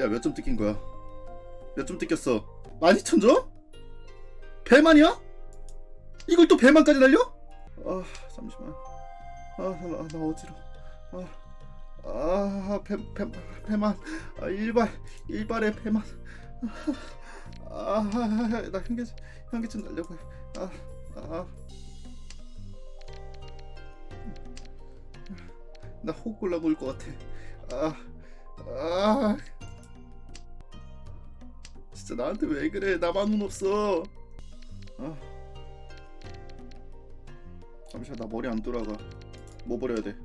야 몇 점 뜯긴 거야? 몇 점 뜯겼어? 12,000 점? 배만이야? 이걸 또 배만까지 날려? 아 잠시만 아나 나 어지러 아 아 배, 배, 배만 아 일발 일발의 배만 아 나 현기증 현기증 날려고 해 아 아 나 호흡 곤란 올것 같아 아 아. 진짜 나한테 왜 그래? 나만 운 없어. 아. 잠시만 나 머리 안 돌아가. 뭐 버려야 돼?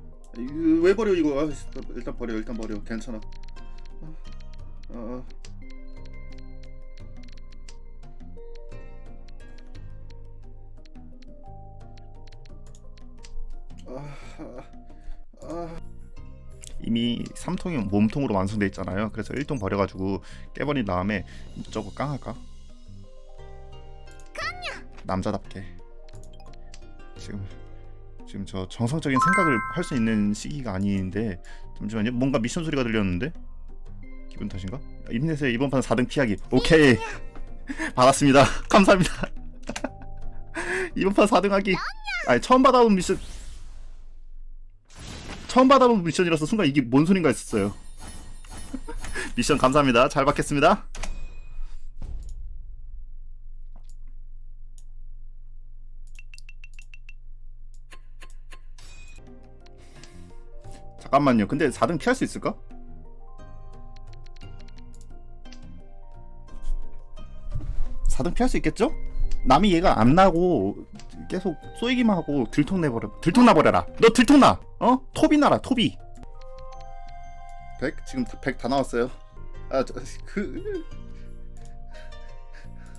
왜 버려 이거? 아, 일단 버려 일단 버려. 괜찮아. 아. 아. 아. 아. 이미 3통이 몸통으로 완성돼 있잖아요. 그래서 1통 버려가지고 깨버린 다음에 저거 깡할까? 남자답게 지금 지금 저 정상적인 생각을 할 수 있는 시기가 아닌데 잠시만요. 뭔가 미션 소리가 들렸는데 기분 탓인가? 인넷에 이번 판 4등 피하기. 오케이 받았습니다. 감사합니다. 이번 판 4등 하기. 아니 처음 받아본 미션 처음 받아본 미션이라서 순간 이게 뭔 소린가 했었어요. 미션 감사합니다. 잘 받겠습니다. 잠깐만요. 근데 4등 피할 수 있을까? 사등 피할 수 있겠죠? 남이 얘가 안 나고 계속 쏘이기만 하고 들통 내버려 들통 나버려라 너 들통 나 어? 토비 나라 토비. 100 지금 100 다 나왔어요. 아그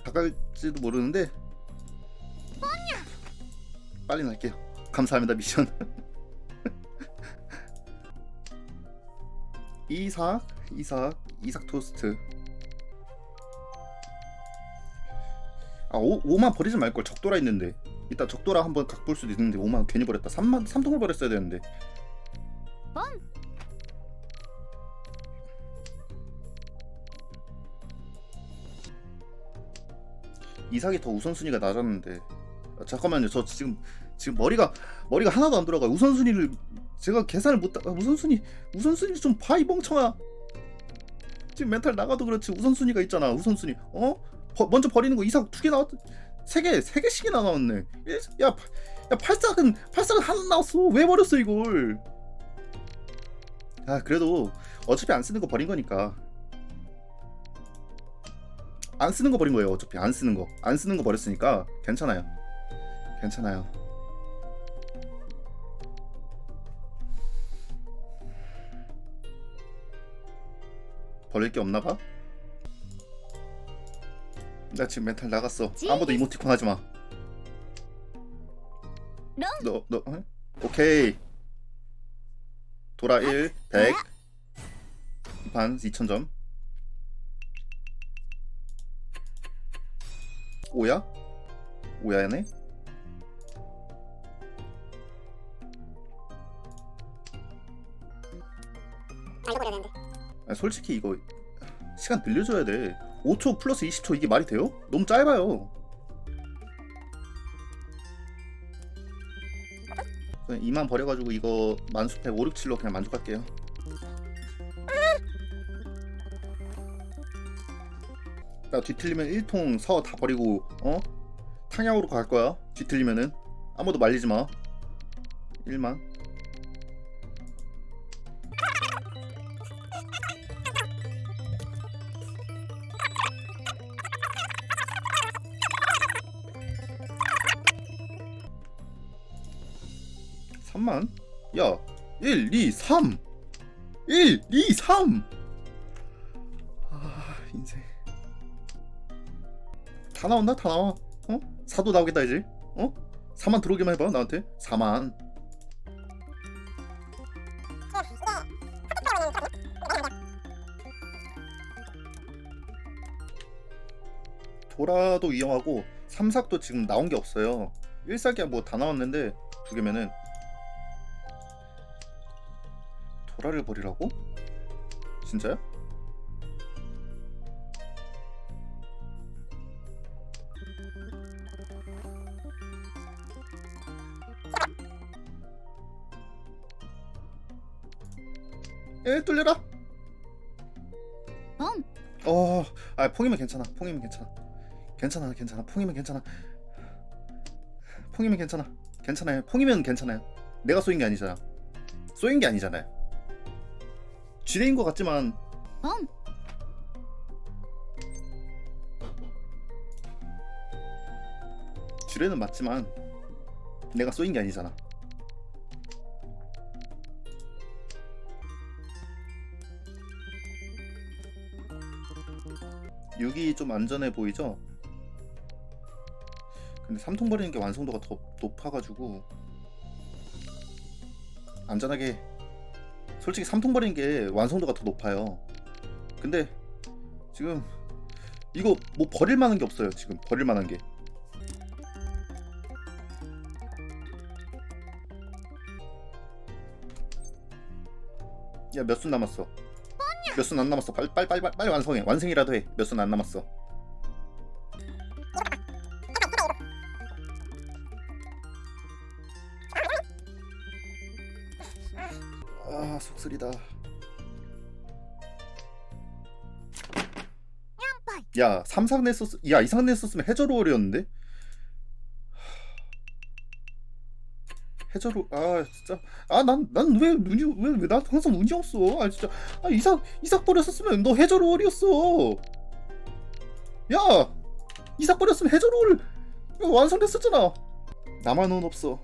가까울지도 모르는데. 빨리 날게요. 감사합니다 미션. 이삭 이삭 이삭 토스트. 아 5, 5만 버리지 말걸. 적도라 있는데 이따 적도라 한번 각 볼 수도 있는데 5만 괜히 버렸다. 3만 3통을 버렸어야 되는데. 이삭이 더 우선순위가 낮았는데. 아, 잠깐만요. 저 지금 지금 머리가 머리가 하나도 안 돌아가 우선순위를 제가 계산을 못 아, 우선순위 우선순위 좀 봐 이 멍청아. 지금 멘탈 나가도 그렇지. 우선순위가 있잖아. 우선순위. 어? 버- 먼저 버리는 거 이삭 두 개 나왔 세개 세 개씩이나 나왔네. 일- 야, 파- 야 팔싹은 팔싹은 하나 나왔어. 왜 버렸어 이걸? 아 그래도 어차피 안 쓰는 거 버린 거니까. 안 쓰는 거 버린 거예요 어차피. 안 쓰는 거. 안 쓰는 거 버렸으니까 괜찮아요. 괜찮아요. 버릴 게 없나 봐? 나 지금 멘탈 나갔어. 아무도 이모티콘 하지 마. 너? 너, 너, 어? 오케이. 도라 1, 100. 반 2000점. 오야? 오야네? 아, 솔직히 이거 시간 늘려줘야 돼. 5초 플러스 20초 이게 말이 돼요? 너무 짧아요. 2만 버려가지고 이거 만수패 5, 6, 7로 그냥 만족할게요. 나 뒤틀리면 1통 서 다 버리고 어? 탕약으로 갈 거야. 뒤틀리면은 아무도 말리지 마. 1만. 삼만 야, 1, 2, 3. 1, 2, 3. 아, 인생. 다 나온다, 다 나와. 어? 4도 나오겠다, 이제. 어? 4만 들어오기만 해봐, 나한테. 4만. 도라도 이용하고 삼삭도 지금 나온 게 없어요. 1사기야 뭐 다 나왔는데 두 개면은 보라를 버리라고? 진짜요? 에 예, 뚫려라. 응. 어, 아 퐁이면 괜찮아. 퐁이면 괜찮아. 괜찮아, 괜찮아. 퐁이면 괜찮아. 퐁이면 괜찮아. 괜찮아요. 퐁이면 괜찮아요. 내가 쏘인 게 아니잖아. 쏘인 게 아니잖아요. 지뢰인 것 같지만 음. 지뢰는 맞지만 내가 쏘인 게 아니잖아. 육이 좀 안전해 보이죠? 근데 삼통 버리는 게 완성도가 더 높아가지고 안전하게 솔직히 삼통 버리는 게 완성도가 더 높아요. 근데 지금 이거 뭐 버릴 만한 게 없어요. 지금 버릴 만한 게. 야 몇 순 남았어? 몇 순 안 남았어. 빨리 빨리 빨리, 빨리 완성해. 완성이라도 해. 몇 순 안 남았어. 아 속쓰리다. 야 삼상 냈었 야 이상 냈었으면 해저로월이었는데. 해저로 아 진짜. 아 난 난 왜 눈이 왜왜난 항상 운이 없어? 아 진짜. 아 이삭 이삭 버렸었으면 너 해저로월이었어. 야 이삭 버렸으면 해저로월 이거 완성됐었잖아. 나만 운 없어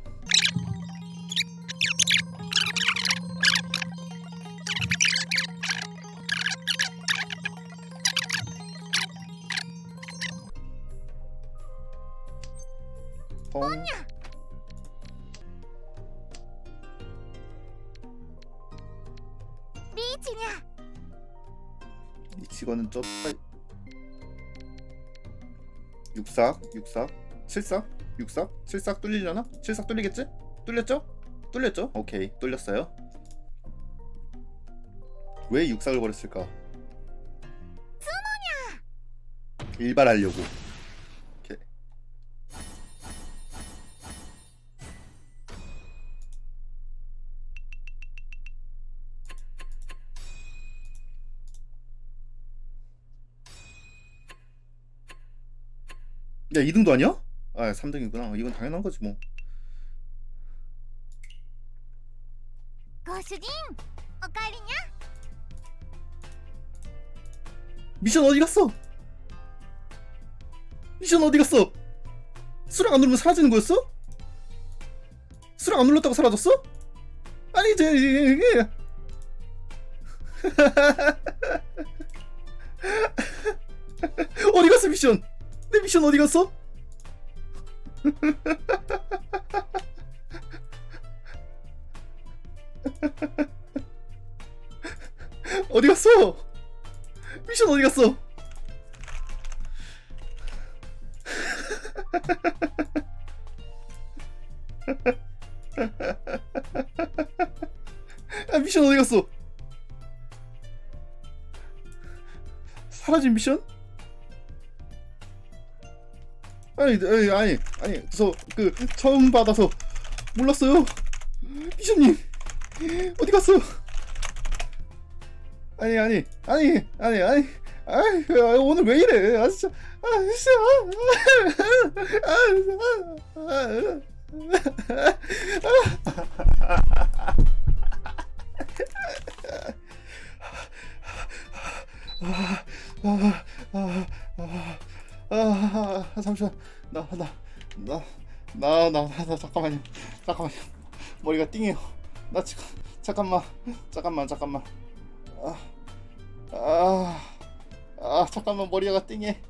펑 미치냐? 이 직원은 저 육삭 육삭 칠삭 육삭 칠삭 뚫리려나? 칠삭 뚫리겠지? 뚫렸죠? 뚫렸죠? 오케이 뚫렸어요 왜 육삭을 버렸을까? 일발하려고 야 2등도 아니야? 아 3등이구나 어, 이건 당연한 거지 뭐 고수진, 오카리냐? 미션 어디 갔어? 미션 어디 갔어? 수락 안 누르면 사라지는 거였어? 수락 안 눌렀다고 사라졌어? 아니 제 이게 어디 갔어 미션? 내 미션 어디 갔어? 어디 갔어? 미션 어디 갔어? 아 미션 어디 갔어? 사라진 미션? 아니 아니 아니 아니 저그 처음 받아서 몰랐어요 미션님 어디 갔어요? 아니 아니 아니 아니 아니 아이 아, 오늘 왜 이래 아 진짜 아 진짜 아, 아, 아, 아, 아, 아, 아, 아, 아, 잠시만 나 나 나 나 나 나 잠깐만요. 잠깐만요. 머리가 띵해요. 나 지금 잠깐만 잠깐만 잠깐만. 아, 아, 아 잠깐만 머리가 띵해